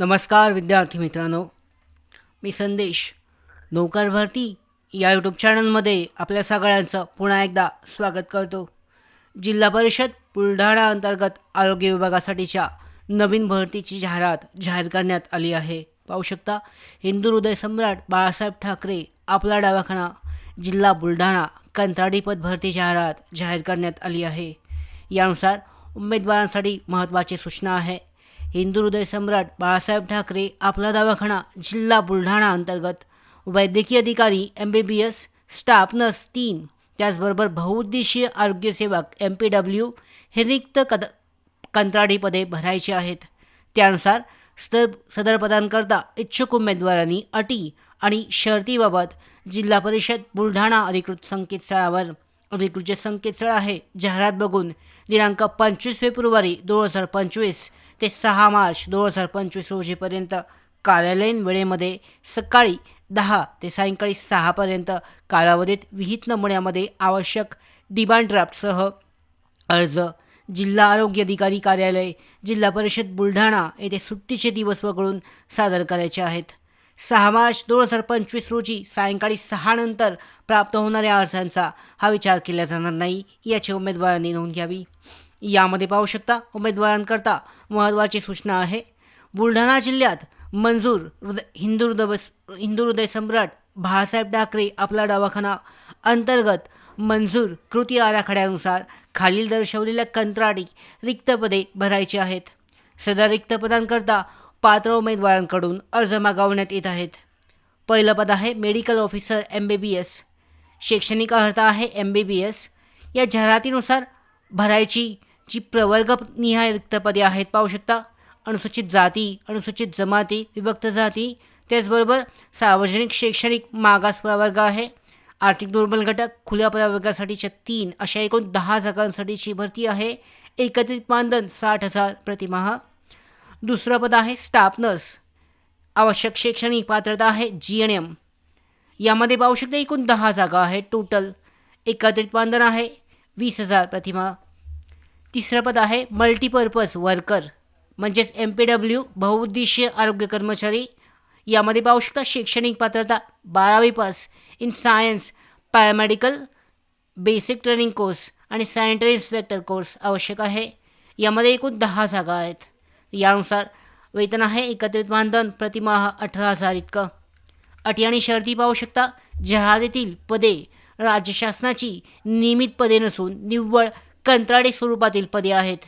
नमस्कार विद्यार्थी मित्रांनो. मी संदेश. नोकर भरती या यूट्यूब चॅनलमध्ये आपल्या सगळ्यांचं पुन्हा एकदा स्वागत करतो. जिल्हा परिषद बुलढाणा अंतर्गत आरोग्य विभागासाठीच्या नवीन भरतीची जाहिरात जाहीर करण्यात आली आहे. पाहू शकता हिंदू हृदय सम्राट बाळासाहेब ठाकरे आपला दवाखाना जिल्हा बुलढाणा कंत्राटी पद भरती जाहिरात जाहीर करण्यात आली आहे. यानुसार उमेदवारांसाठी महत्त्वाची सूचना आहे. हिंदू हृदय सम्राट बाळासाहेब ठाकरे आपला दवाखाना जिल्हा बुलढाणा अंतर्गत. वैद्यकीय अधिकारी M B B S staff nurse तीन. त्याचबरोबर बहुउद्देशीय आरोग्यसेवक एम पी डब्ल्यू हे रिक्त कद कंत्राटी पदे भरायची आहेत. त्यानुसार सदर सदर पदांकरता इच्छुक उमेदवारांनी अटी आणि शर्तीबाबत जिल्हा परिषद बुलढाणा अधिकृत संकेतस्थळावर. अधिकृत जे संकेतस्थळ आहे जाहिरात बघून दिनांक पंचवीस फेब्रुवारी दोन हजार पंचवीस ते सहा मार्च दोन हजार पंचवीस रोजीपर्यंत कार्यालयीन वेळेमध्ये सकाळी दहा ते सायंकाळी सहापर्यंत कालावधीत विहित नमुन्यामध्ये आवश्यक डिमांड ड्राफ्टसह अर्ज जिल्हा आरोग्य अधिकारी कार्यालय जिल्हा परिषद बुलढाणा येथे सुट्टीचे दिवस वगळून सादर करायचे आहेत. सहा मार्च दोन हजार पंचवीस रोजी सायंकाळी सहानंतर प्राप्त होणाऱ्या अर्जांचा हा विचार केला जाणार नाही याची उमेदवारांनी नोंद घ्यावी. यामध्ये पाहू शकता उमेदवारांकरता महत्त्वाची सूचना आहे. बुलढाणा जिल्ह्यात मंजूर हृदय हिंदू हृदय हिंदू हृदय सम्राट बाळासाहेब ठाकरे आपला दवाखाना अंतर्गत मंजूर कृती आराखड्यानुसार खालील दर्शवलेल्या कंत्राटी रिक्त पदे भरायची आहेत. सदर रिक्त पदांकरता पात्र उमेदवारांकडून अर्ज मागवण्यात येत आहेत. पहिलं पद आहे medical officer M B B S. शैक्षणिक अर्हता आहे एम बी बी एस. या जाहिरातीनुसार भरायची जी प्रवर्गनिहाय रिक्त पदे आहेत पाहू शकता. अनुसूचित जाती अनुसूचित जमाती विभक्त जाती. त्याचबरोबर सार्वजनिक शैक्षणिक मागास प्रवर्ग आहे. आर्थिक दुर्बल घटक खुल्या प्रवर्गासाठीच्या तीन अशा एकूण दहा जागांसाठीची भरती आहे. एकत्रित मानधन साठ हजार प्रतिमाह दुसरं पद आहे स्टाफ नर्स. आवश्यक शैक्षणिक पात्रता आहे जी एन एम. यामध्ये पाहू शकता एकूण दहा जागा आहेत टोटल. एकत्रित मानधन आहे वीस हजार प्रतिमा. तिसरं पद आहे मल्टीपर्पज वर्कर म्हणजेच एम पी डब्ल्यू बहुउद्देशीय आरोग्य कर्मचारी. यामध्ये पाहू शकता शैक्षणिक पात्रता बारावी pass in science paramedical basic training course आणि सॅनिटरी इन्स्पेक्टर कोर्स आवश्यक आहे. यामध्ये एकूण दहा जागा आहेत. यानुसार वेतन आहे एकत्रित मानधन प्रतिमाह अठरा हजार इतकं. अटी आणि शर्ती पाहू शकता. जाहिरातीतील पदे राज्य शासनाची नियमित पदे नसून निव्वळ कंत्राटी स्वरूपातील पदे आहेत.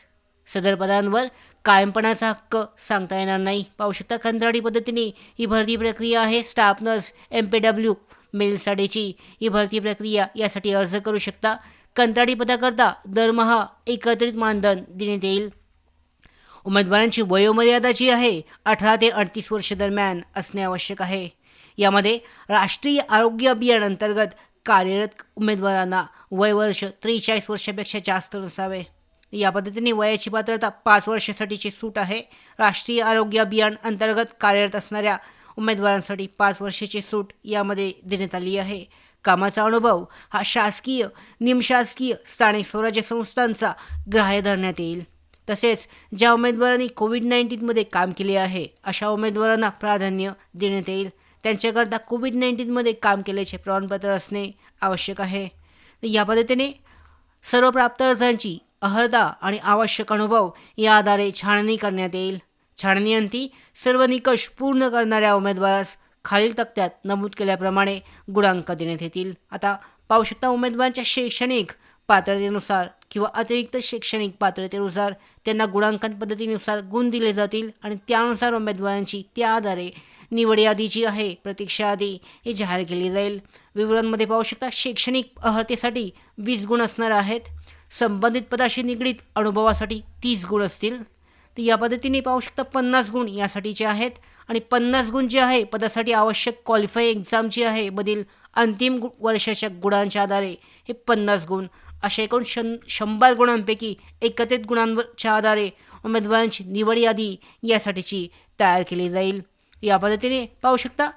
सदर पदांवर कायमपणाचा हक्क सांगता येणार नाही. पाहू शकता कंत्राटी पद्धतीने ही भरती प्रक्रिया आहे. Staff nurse M P W मेलसाठीची ही भरती प्रक्रिया यासाठी अर्ज करू शकता. कंत्राटी पदाकरता दरमहा एकत्रित मानधन देण्यात येईल. उमेदवारांची वयोमर्यादा जी आहे. अठरा ते अडतीस वर्ष दरम्यान असणे आवश्यक आहे. यामध्ये राष्ट्रीय आरोग्य अभियान अंतर्गत कार्यरत उमेदवारांना वय वर्ष त्रेचाळीस वर्षापेक्षा जास्त नसावे. या पद्धतीने वयाची पात्रता पाच वर्षासाठीची सूट आहे. राष्ट्रीय आरोग्य अभियान अंतर्गत कार्यरत असणाऱ्या उमेदवारांसाठी पाच वर्षाची सूट यामध्ये देण्यात आली आहे. कामाचा अनुभव हा शासकीय निमशासकीय स्थानिक स्वराज्य संस्थांचा ग्राह्य धरण्यात येईल. तसेच ज्या उमेदवारांनी कोविड नाईन्टीनमध्ये काम केले आहे अशा उमेदवारांना प्राधान्य देण्यात येईल. त्यांच्याकरता कोविड नाईन्टीनमध्ये काम केल्याचे प्रमाणपत्र असणे आवश्यक आहे. या पद्धतीने सर्व प्राप्त अर्जांची अहर्दा आणि आवश्यक अनुभव या आधारे छाननी करण्यात येईल. छाननीअंती सर्व निकष पूर्ण करणाऱ्या उमेदवारास खालील तक्त्यात नमूद केल्याप्रमाणे गुणांक देण्यात येतील. आता पाहू शकता उमेदवारांच्या शैक्षणिक पात्रतेनुसार किंवा अतिरिक्त शैक्षणिक पात्रतेनुसार त्यांना गुणांकन पद्धतीनुसार गुण दिले जातील आणि त्यानुसार उमेदवारांची त्या आधारे निवड यादी जी आहे प्रतीक्षा यादी ही जाहीर केली जाईल. विवरणमध्ये पाहू शकता शैक्षणिक अर्हतेसाठी वीस गुण असणार आहेत. संबंधित पदाशी निगडीत अनुभवासाठी तीस गुण असतील. तर या पद्धतीने पाहू शकता पन्नास गुण यासाठीचे आहेत. आणि पन्नास गुण जे आहे पदासाठी आवश्यक क्वालिफाय एक्झाम जी आहे मधील अंतिम गु वर्षाच्या गुणांच्या आधारे हे पन्नास गुण अशा एकूण शन शंभर गुणांपैकी एकत्रित गुणांच्या आधारे उमेदवारांची निवड यादी यासाठीची तयार केली जाईल. या पद्धतीने पाहू शकता.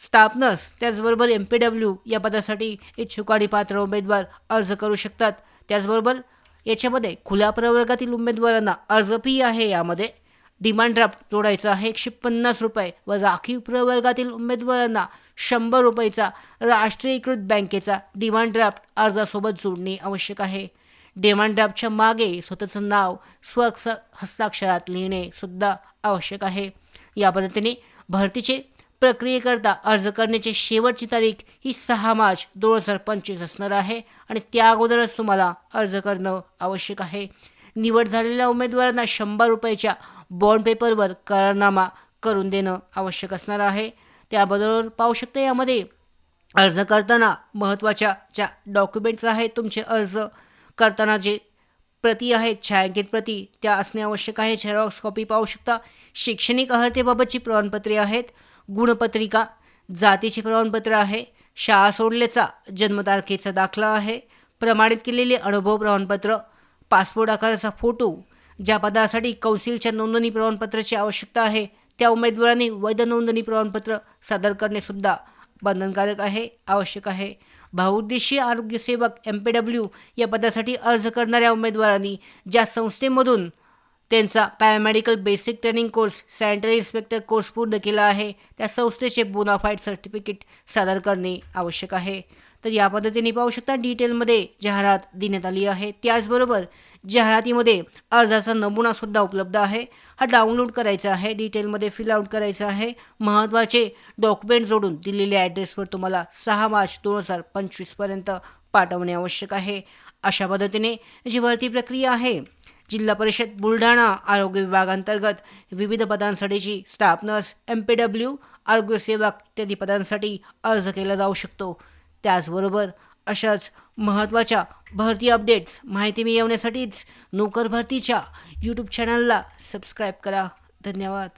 स्टाफ नर्स त्याचबरोबर एम पी डब्ल्यू या पदासाठी इच्छुक आणि पात्र उमेदवार अर्ज करू शकतात. त्याचबरोबर याच्यामध्ये खुल्या प्रवर्गातील उमेदवारांना अर्ज फी आहे यामध्ये. डिमांड ड्राफ्ट जोडायचा आहे एकशे पन्नास रुपये व राखीव प्रवर्गातील उमेदवारांना शंभर रुपयेचा राष्ट्रीयकृत बँकेचा डिमांड ड्राफ्ट अर्जासोबत जोडणे आवश्यक आहे. डिमांड ड्राफ्टच्या मागे स्वतःचं नाव स्व हस्ताक्षरात लिहिणे सुद्धा आवश्यक आहे. या पद्धतीने भरतीचे प्रक्रियेकरता अर्ज करण्याची शेवटची तारीख ही सहा मार्च दोन हजार पंचवीस असणार आहे आणि त्या अगोदरच तुम्हाला अर्ज करणं आवश्यक आहे. निवड झालेल्या उमेदवारांना शंभर रुपयाच्या बॉन्ड पेपरवर करारनामा करून देणं आवश्यक असणार आहे. त्याबरोबर पाहू शकता यामध्ये अर्ज करताना महत्त्वाच्या ज्या डॉक्युमेंट्स आहेत तुमचे अर्ज करताना जे प्रती आहेत छायांकित प्रती. त्या असणे आवश्यक आहे. झेरॉक्स कॉपी पाहू शकता. शैक्षणिक अर्हतेबाबतची प्रमाणपत्रे आहेत. गुणपत्रिका जातीचे प्रमाणपत्र आहे. शाळा सोडल्याचा जन्मतारखेचा दाखला आहे. प्रमाणित केलेले अनुभव प्रमाणपत्र पासपोर्ट आकाराचा फोटो ज्या पदासाठी कौन्सिलच्या नोंदणी प्रमाणपत्राची आवश्यकता आहे त्या उमेदवारांनी वैध नोंदणी प्रमाणपत्र सादर करणेसुद्धा बंधनकारक आहे आवश्यक आहे. बहुउद्देशीय आरोग्यसेवक एम पी डब्ल्यू या पदासाठी अर्ज करणाऱ्या उमेदवारांनी ज्या संस्थेमधून त्यांचा paramedical basic training course sanitary inspector course पूर्ण केला आहे. त्या संस्थेचे बोनाफाईड सर्टिफिकेट सादर करणे आवश्यक आहे. तर या पद्धतीने पाहू शकता डिटेलमध्ये जाहिरात देण्यात आली आहे. त्याचबरोबर जाहिरातीमध्ये अर्जाचा नमुनासुद्धा उपलब्ध आहे. हा डाउनलोड करायचा आहे डिटेलमध्ये फिल आउट करायचा आहे. महत्त्वाचे डॉक्युमेंट जोडून दिलेल्या ॲड्रेसवर तुम्हाला सहा मार्च दोन हजार पंचवीसपर्यंत पाठवणे आवश्यक आहे. अशा पद्धतीने जी भरती प्रक्रिया आहे जिल्हा परिषद बुलढाणा आरोग्य विभागांतर्गत विविध पदांसाठीची staff nurse M P W आरोग्यसेवक इत्यादी पदांसाठी अर्ज केला जाऊ शकतो. त्याचबरोबर अशाच महत्त्वाच्या भरती अपडेट्स माहिती मिळवण्यासाठीच नोकर भरतीच्या यूट्यूब चॅनलला सबस्क्राईब करा. धन्यवाद.